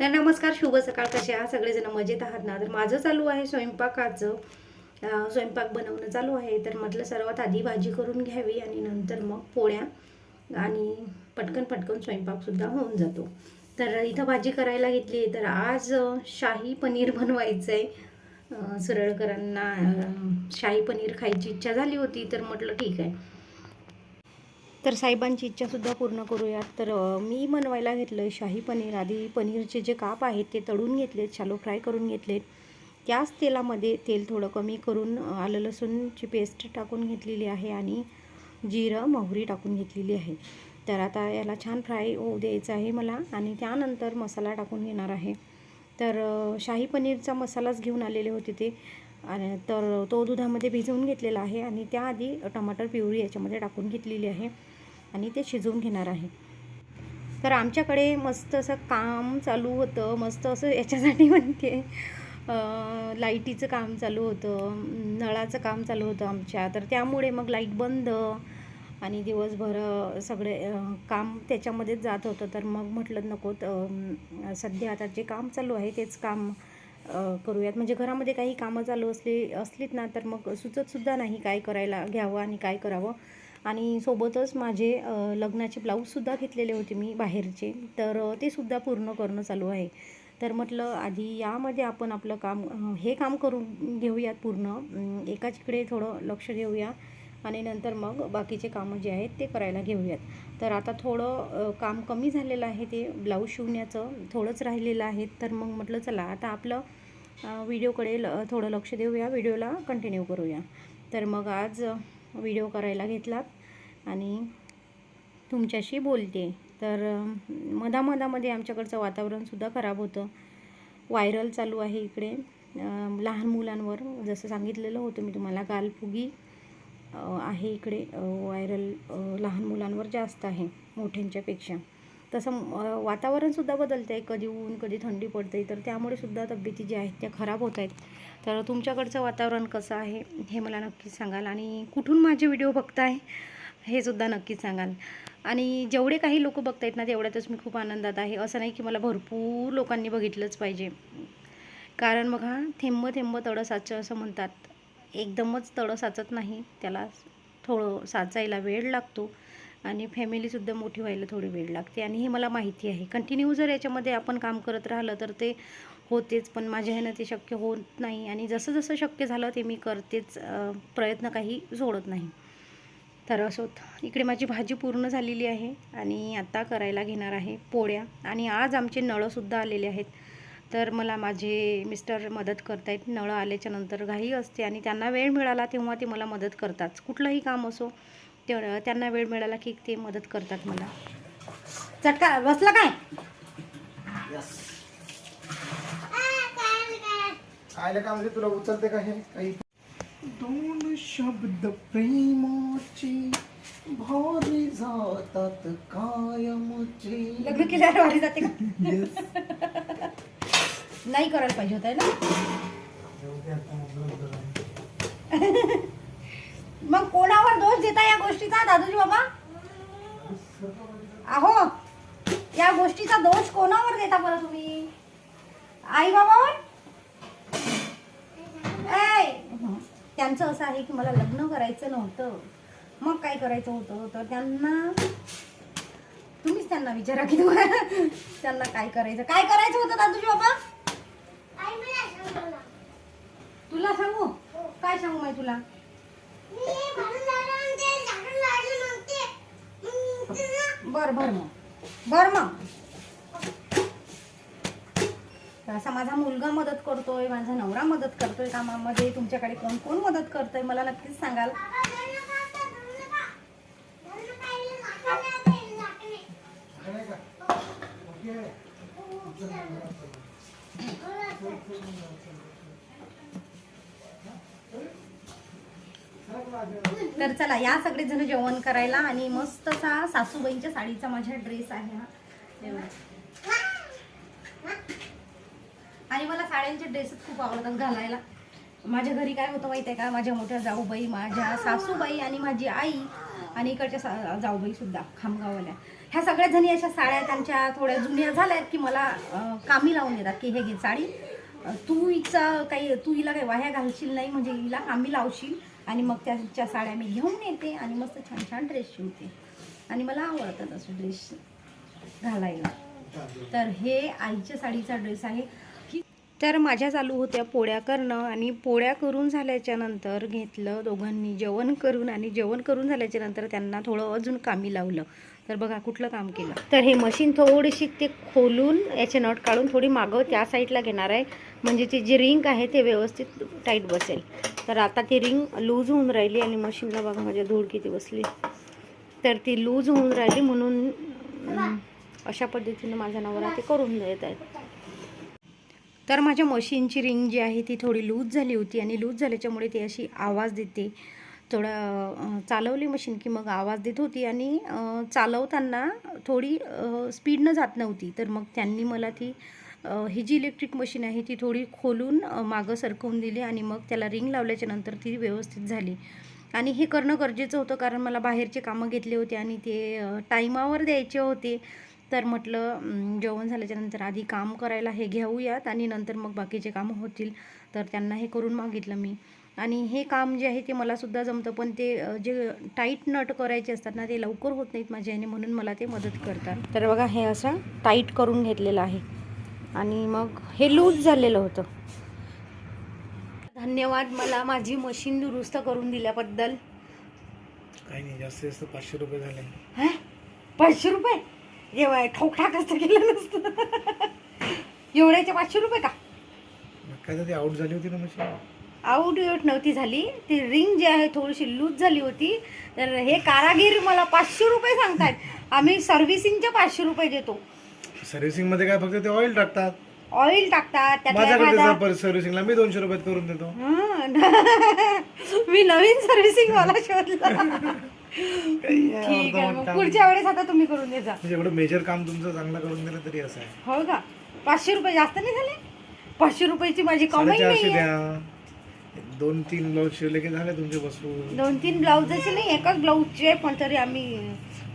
तर नमस्कार शुभ सकाळ. कसे आहात? सगळेजण मजेत आहात ना? तर माझं चालू आहे स्वयंपाकाचं. स्वयंपाक बनवणं चालू आहे. तर म्हटलं सर्वात आधी भाजी करून घ्यावी आणि नंतर मग पोळ्या आणि पटकन पटकन स्वयंपाकसुद्धा होऊन जातो. तर इथं भाजी करायला घेतली तर आज शाही पनीर बनवायचं आहे सरळकरांना शाही पनीर खायची इच्छा झाली होती. तर म्हटलं ठीक आहे. तर साहेबांची इच्छासुद्धा पूर्ण करूयात. तर मी बनवायला घेतलं आहे शाही पनीर. आधी पनीरचे जे काप आहेत ते तळून घेतलेत शालो फ्राय करून घेतलेत. त्याच तेलामध्ये तेल थोडं कमी करून आलं लसूणची पेस्ट टाकून घेतलेली आहे आणि जिरं मोहरी टाकून घेतलेली आहे. तर आता याला छान फ्राय होऊ द्यायचं आहे मला आणि त्यानंतर मसाला टाकून घेणार आहे. तर शाही पनीरचा मसालाच घेऊन आलेले होते ते. आणि तर तो दुधामध्ये भिजवून घेतलेला आहे आणि त्याआधी टमाटर प्युरी याच्यामध्ये टाकून घेतलेली आहे. आणि ते शिजवून घेणार आहे. तर आमच्याकडे मस्त असं काम चालू होतं. मस्त असं याच्यासाठी म्हणते. लाईटीचं काम चालू होतं. नळाचं काम चालू होतं आमच्या. तर त्यामुळे मग लाइट बंद आणि दिवसभर सगळे काम त्याच्यामध्येच जात होतं. तर मग म्हटलं नको सध्या आता जे काम चालू आहे तेच काम करूयात. म्हणजे घरामध्ये काही कामं चालू असली असलीत ना तर मग सुचतसुद्धा नाही काय करायला घ्यावं आणि काय करावं. आणि सोबतच माझे लग्नाचे ब्लाऊजसुद्धा घेतलेले होते मी बाहेरचे. तर ते सुद्धा पूर्ण करणं चालू आहे. तर म्हटलं आधी यामध्ये आपण आपलं काम हे काम करून घेऊयात पूर्ण. एकाच इकडे थोडं लक्ष देऊया आणि नंतर मग बाकीचे कामं जे आहेत ते करायला घेऊयात. तर आता थोडं काम कमी झालेलं आहे ते ब्लाऊज शिवण्याचं थोडंच राहिलेलं आहे. तर मग म्हटलं चला आता आपलं व्हिडिओकडे ल थोडं लक्ष देऊया व्हिडिओला कंटिन्यू करूया. तर मग आज व्हिडिओ करायला घेतलात. आणि तुमच्याशी बोलते. तर मधामधामध्ये आमच्याकडचं वातावरणसुद्धा खराब होतं. व्हायरल चालू आहे इकडे. लहान मुलांवर जसं सांगितलेलं होतं मी तुम्हाला गालफुगी आहे इकडे. व्हायरल लहान मुलांवर जास्त आहे मोठ्यांच्यापेक्षा. तसं वातावरणसुद्धा बदलतं आहे कधी ऊन कधी थंडी पडते तर त्यामुळे सुद्धा तब्येती ज्या आहेत त्या खराब होत आहेत. तर तुमच्याकडचं वातावरण कसं आहे हे मला नक्कीच सांगाल. आणि कुठून माझे व्हिडिओ बघताय हे सुद्धा नक्कीच सांगाल. आणि जेवढे काही लोक बघतायत ना तेवढ्यातच मी खूप आनंदात आहे. असं नाही की मला भरपूर लोकांनी बघितलंच पाहिजे. कारण बघा थेंब थेंब तडं साचं असं म्हणतात. एकदमच तडं साचत नाही. त्याला थोडं साचायला वेळ लागतो. आणि फॅमिलीसुद्धा मोठी व्हायला थोडी वेळ लागते. आणि हे मला माहिती आहे. कंटिन्यू जर याच्यामध्ये आपण काम करत राहिलं तर ते होतेच. पण माझ्या ह्यानं ते शक्य होत नाही. आणि जसं जसं शक्य झालं ते मी करतेच. प्रयत्न काही सोडत नाही. तर असोत इकडे माझी भाजी पूर्ण झालेली आहे. आणि आता करायला घेणार आहे पोळ्या. आणि आज आमचे नळंसुद्धा आलेले आहेत. तर मला माझे मिस्टर मदत करतायत. नळं आल्याच्यानंतर घाई असते. आणि त्यांना वेळ मिळाला तेव्हा ते मला मदत करतात. कुठलंही काम असो ते त्यांना वेळ मिळाला की ते मदत करतात मला. चटका बसला काय? का म्हणजे तुला उचलते का हे? काही? दोन शब्द प्रेमाचे भारी जातात कायमचे. लग्न केल्यावर वाढी जाते का. नाही करायला पाहिजे होतं ना? मग कोणावर दोष देता या गोष्टीचा? दादूजी बाबा? अहो या गोष्टीचा दोष कोणावर देता बरं तुम्ही? आई बाबावर? त्यांचं असं आहे की मला लग्न करायचं नव्हतं. मग काय करायचं होतं? तर त्यांना तुम्हीच त्यांना विचारा की तुम्हाला त्यांना काय करायचं? काय करायचं होतं दादूजी बाबा? तुला सांगू? काय सांगू माही तुला? बर बर मग. बर मग. असा माझा मुलगा मदत करतोय माझा नवरा मदत करतोय कामामध्ये. तुमच्याकडे कोण कोण मदत करतोय? मला नक्कीच सांगाल. तर चला या सगळेजण जेवण करायला आणि मस्त असा सासूबाईंच्या साडीचा माझ्या ड्रेस आहे हा. आणि मला साड्यांचे ड्रेसच खूप आवडतात घालायला. माझ्या घरी काय होतं माहिती आहे का? माझ्या मोठ्या जाऊबाई माझ्या सासूबाई आणि माझी आई आणि इकडच्या सा जाऊबाई सुद्धा खामगावल्या ह्या सगळ्या जणी अशा साड्या त्यांच्या थोड्या जुन्या झाल्यात की मला कामी लावून येतात की हे घे साडी. तू हिचा काही तू हिला काही वाह्या घालशील नाही म्हणजे हिला कामी लावशील. आणि मग त्याच्या साड्या मी घेऊन येते आणि मस्त छान छान ड्रेस शिवते. आणि मला आवडतात असं ड्रेस घालायला. तर हे आईच्या साडीचा ड्रेस आहे. तर माझ्या चालू होत्या पोळ्या करणं आणि पोळ्या करून झाल्याच्यानंतर घेतलं दोघांनी जेवण करून आणि जेवण करून झाल्याच्यानंतर त्यांना थोडं अजून कामी लावलं. तर बघा कुठलं काम केलं. तर हे मशीन थोडीशी ते खोलून याचे नट काढून थोडी मागं त्या साईडला घेणार आहे. म्हणजे ती जी रिंग आहे ते व्यवस्थित टाईट बसेल. तर आता ती रिंग लूज होऊन राहिली आणि मशीनला बघा माझ्या धूळ किती बसली. तर ती लूज होऊन राहिली म्हणून अशा पद्धतीनं माझ्या नवरा ते करून देत आहेत. तर माझ्या मशीनची रिंग जी आहे ती थोडी लूज झाली होती आणि लूज झाल्याच्यामुळे ती अशी आवाज देते. थोडं चालवली मशीन की मग आवाज देत होती आणि चालवताना थोडी स्पीडनं जात नव्हती. तर मग त्यांनी मला ती ही जी इलेक्ट्रिक मशीन आहे ती थोडी खोलून मागं सरकवून दिली आणि मग त्याला रिंग लावल्याच्या नंतर ती व्यवस्थित झाली. आणि हे करणं गरजेचं होतं कारण मला बाहेरचे कामं घेतले होते आणि ते टाईमावर द्यायचे होते. तर म्हटलं जेवण झाल्याच्यानंतर आधी काम करायला हे घेऊयात आणि नंतर मग बाकीचे कामं होतील. तर त्यांना हे करून मागितलं मी. आणि हे काम जे आहे ते मलासुद्धा जमतं पण ते जे टाईट नट करायचे असतात ना ते लवकर होत नाहीत माझ्याने म्हणून मला ते मदत करतात. तर बघा हे असं टाईट करून घेतलेलं आहे. आणि मग हे लूज झालेलं होतं. धन्यवाद मला माझी मशीन दुरुस्त करून दिल्याबद्दल. काही नाही जास्तीत जास्त पाचशे रुपये झाले? पाचशे रुपये? जेव्हा ठोकठाक असतं केलं नसतं. एवढ्याचे पाचशे रुपये का? काय तर ती आउट झाली होती ना मशीन आउट नव्हती झाली. ती रिंग जी आहे थोडीशी लूज झाली होती. तर हे कारागीर मला पाचशे रुपये सांगतायत. आम्ही सर्व्हिसिंगचे पाचशे रुपये देतो. सर्व्हिसिंगमध्ये काय फक्त ते ऑइल टाकतात. ऑइल टाकतात माझ्याकडे एखादा- सर्व्हिसिंगला मी दोनशे रुपयात करून देतो. हा. मी नवीन सर्व्हिसिंग वाला शोधला. ठीक आहे मग पुढच्या वेळेस आता तुम्ही करून देजा म्हणजे एवढं मेजर काम तुमचं चांगलं करून दिलं तरी असं आहे. हो का? पाचशे रुपये जास्त नाही झाले? पाचशे रुपयाची माझी कमाई साडेचारशे नाही द्या. दोन तीन ब्लाऊज शिवले की झाले तुमचे बसून दोन तीन ब्लाउजाचे नाही एकाच ब्लाऊजचे पण तरी आम्ही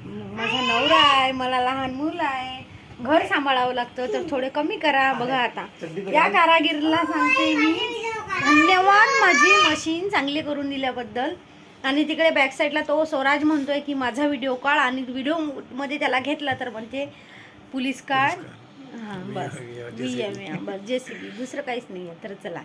माझा नवरा आहे मला लहान मुलं आहे. घर सांभाळावं लागतं तर थोडे कमी करा बघा आता. या कारागीरला सांगते मी धन्यवाद. माझी मशीन चांगली करून दिल्याबद्दल. आणि तिकडे बॅक साईडला तो स्वराज म्हणतोय की माझा व्हिडिओ काढ. आणि व्हिडिओमध्ये त्याला घेतला तर म्हणते पोलीस काढ. हां बस. बी एम बस जे सी बी दुसरं काहीच नाही आहे तर चला.